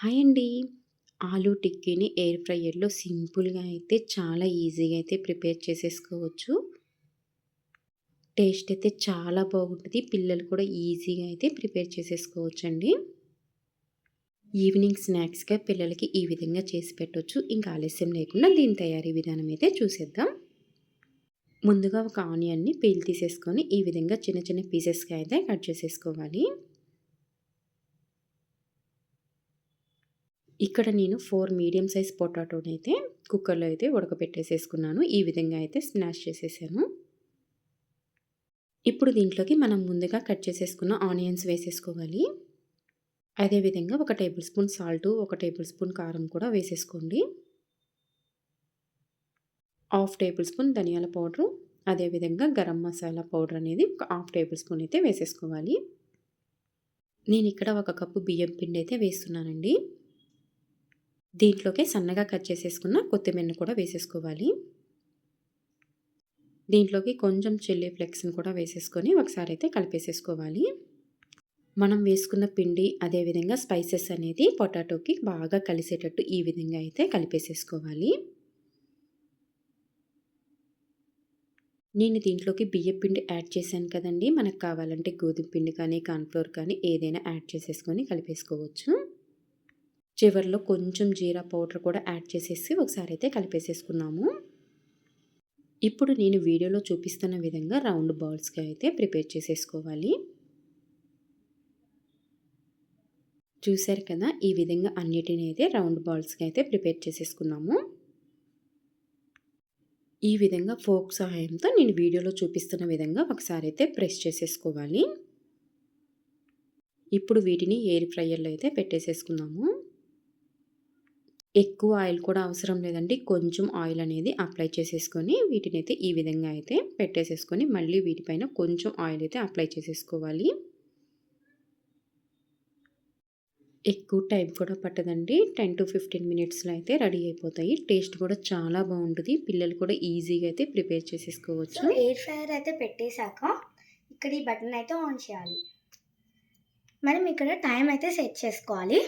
Hi అండి. Aloo టిక్కీని air ఫ్రైయర్‌లో సింపుల్‌గా అయితే చాలా ఈజీగా అయితే ప్రిపేర్ చేసేసుకోవచ్చు. టేస్ట్ అయితే చాలా బాగుంటుంది పిల్లలు కూడా ఈజీగా అయితే ప్రిపేర్ చేసేసుకోవచ్చండి. ఈవినింగ్ స్నాక్స్‌గా పిల్లలకి ఈ విధంగా చేసి పెట్టవచ్చు ఇంకా ఆలస్యం లేకుండా దీని తయారీ విధానం అయితే చూసేద్దాం. ముందుగా ఒక ఆనియన్‌ని పీల్ తీసేసుకొని ఈ విధంగా చిన్న చిన్న పీసెస్‌గా అయితే కట్ చేసేసుకోవాలి. ఇక్కడ నేను ఫోర్ మీడియం సైజ్ పొటాటోని అయితే కుక్కర్‌లో అయితే ఉడకపెట్టేసేసుకున్నాను. ఈ విధంగా అయితే స్మాష్ చేసేసాను. ఇప్పుడు దీంట్లోకి మనం ముందుగా కట్ చేసేసుకున్న ఆనియన్స్ వేసేసుకోవాలి. అదేవిధంగా ఒక టేబుల్ స్పూన్ సాల్టు, ఒక టేబుల్ స్పూన్ కారం కూడా వేసేసుకోండి. హాఫ్ టేబుల్ స్పూన్ ధనియాల పౌడరు, అదేవిధంగా గరం మసాలా పౌడర్ అనేది ఒక హాఫ్ టేబుల్ స్పూన్ అయితే వేసేసుకోవాలి. నేను ఇక్కడ ఒక కప్పు బియ్యం పిండి అయితే వేస్తున్నానండి. దీంట్లోకి సన్నగా కట్ చేసేసుకున్న కొత్తిమీరని కూడా వేసేసుకోవాలి. దీంట్లోకి కొంచెం చిల్లీ ఫ్లెక్స్ని కూడా వేసేసుకొని ఒకసారి అయితే కలిపేసేసుకోవాలి. మనం వేసుకున్న పిండి అదేవిధంగా స్పైసెస్ అనేది పొటాటోకి బాగా కలిసేటట్టు ఈ విధంగా అయితే కలిపేసేసుకోవాలి. నేను దీంట్లోకి బియ్యం పిండి యాడ్ చేశాను కదండీ! మనకు కావాలంటే గోధుమ పిండి కానీ, కార్న్‌ఫ్లోర్ కానీ ఏదైనా యాడ్ చేసేసుకొని కలిపేసుకోవచ్చు. చివరిలో కొంచెం జీరా పౌడర్ కూడా యాడ్ చేసేసి ఒకసారి అయితే కలిపేసేసుకున్నాము. ఇప్పుడు నేను వీడియోలో చూపిస్తున్న విధంగా రౌండ్ బాల్స్‌గా అయితే ప్రిపేర్ చేసేసుకోవాలి. చూశారు కదా! ఈ విధంగా అన్నిటిని అయితే రౌండ్ బాల్స్‌గా అయితే ప్రిపేర్ చేసేసుకున్నాము. ఈ విధంగా ఫోక్ సహాయంతో నేను వీడియోలో చూపిస్తున్న విధంగా ఒకసారి అయితే ప్రెస్ చేసేసుకోవాలి. ఇప్పుడు వీటిని ఎయిర్ ఫ్రైయర్‌లో అయితే పెట్టేసేసుకున్నాము ఎక్కువ ఆయిల్ కూడా అవసరం లేదండి. కొంచెం ఆయిల్ అనేది అప్లై చేసేసుకొని వీటిని అయితే ఈ విధంగా అయితే పెట్టేసేసుకొని మళ్ళీ వీటిపైన కొంచెం ఆయిల్ అయితే అప్లై చేసేసుకోవాలి. ఎక్కువ టైం కూడా పట్టదండి. 10-15 మినిట్స్‌లో అయితే రెడీ అయిపోతాయి. టేస్ట్ కూడా చాలా బాగుంటుంది పిల్లలు కూడా ఈజీగా అయితే ప్రిపేర్ చేసేసుకోవచ్చు. ఎయిర్ ఫ్రైయర్ అయితే పెట్టేశాక ఇక్కడ ఈ బటన్ అయితే ఆన్ చేయాలి. మనం ఇక్కడ టైం అయితే సెట్ చేసుకోవాలి.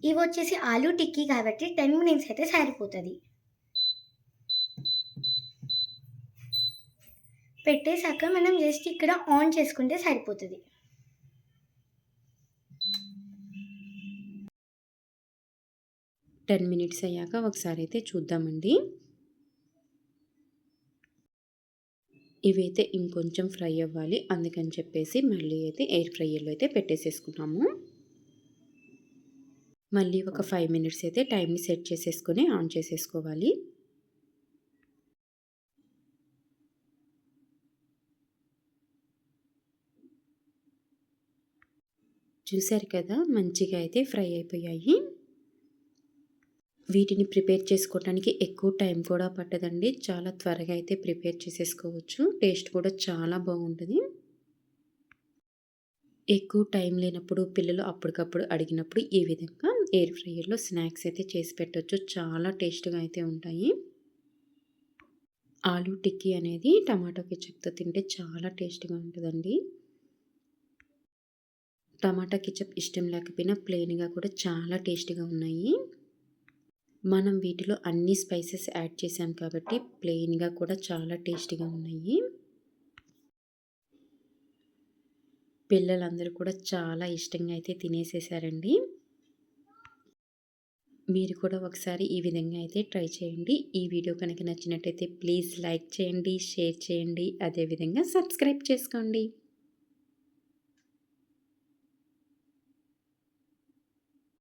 ఇవి వచ్చేసి ఆలూ టిక్కీ కాబట్టి 10 మినిట్స్ అయితే సరిపోతుంది పెట్టేశాక మనం జస్ట్ ఇక్కడ ఆన్ చేసుకుంటే సరిపోతుంది టెన్ మినిట్స్ అయ్యాక ఒకసారి అయితే చూద్దామండి. ఇవైతే ఇంకొంచెం ఫ్రై అవ్వాలి. అందుకని చెప్పేసి మళ్ళీ అయితే ఎయిర్ ఫ్రైయర్‌లో అయితే పెట్టేసేసుకున్నాము. మళ్ళీ ఒక 5 మినిట్స్ అయితే టైమ్‌ని సెట్ చేసేసుకొని ఆన్ చేసేసుకోవాలి. చూసారు కదా! మంచిగా అయితే ఫ్రై అయిపోయాయి. వీటిని ప్రిపేర్ చేసుకోవటానికి ఎక్కువ టైం కూడా పట్టదండి. చాలా త్వరగా అయితే ప్రిపేర్ చేసేసుకోవచ్చు. టేస్ట్ కూడా చాలా బాగుంటది. ఎక్కువ టైం లేనప్పుడు పిల్లలు అప్పటికప్పుడు అడిగినప్పుడు ఈ విధంగా ఎయిర్ ఫ్రైయర్‌లో స్నాక్స్ అయితే చేసి పెట్టవచ్చు చాలా టేస్ట్‌గా అయితే ఉంటాయి. ఆలూ టిక్కీ అనేది టమాటో కిచప్తో తింటే చాలా టేస్ట్‌గా ఉంటుందండి టమాటా కిచప్ ఇష్టం లేకపోయినా ప్లెయిన్‌గా కూడా చాలా టేస్ట్‌గా ఉన్నాయి. మనం వీటిలో అన్ని స్పైసెస్ యాడ్ చేసాం కాబట్టి ప్లెయిన్‌గా కూడా చాలా టేస్ట్‌గా ఉన్నాయి. పిల్లలందరూ కూడా చాలా ఇష్టంగా అయితే తినేసేసారండి. మీరు కూడా ఒకసారి ఈ విధంగా అయితే ట్రై చేయండి. ఈ వీడియో కనుక నచ్చినట్టయితే ప్లీజ్ లైక్ చేయండి, షేర్ చేయండి. అదేవిధంగా సబ్స్క్రైబ్ చేసుకోండి.